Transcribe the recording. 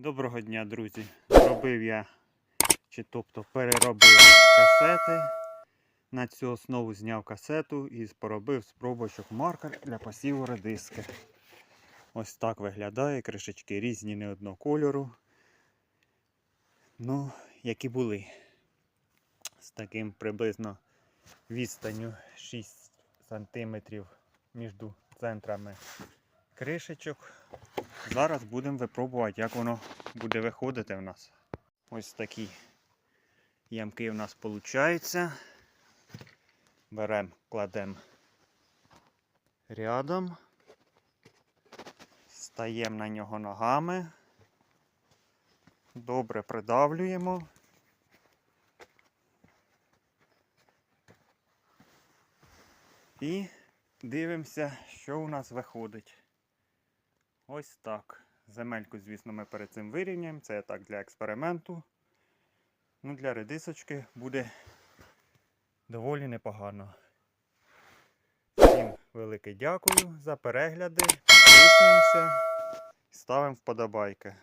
Доброго дня, друзі. Зробив я, чи тобто переробив касети. На цю основу зняв касету і поробив спробочок маркер для посіву редиски. Ось так виглядає, кришечки різні, не одного кольору. Ну, які були. З таким приблизно відстанню 6 см між центрами кришечок. Зараз будемо випробувати, як воно буде виходити в нас. Ось такі ямки в нас виходить. Беремо, кладемо рядом, стаємо на нього ногами, добре придавлюємо. І дивимося, що у нас виходить. Ось так. Земельку, звісно, ми перед цим вирівняємо. Це так для експерименту. Ну, для редисочки буде доволі непогано. Всім велике дякую за перегляди. Підписуємося ставимо вподобайки.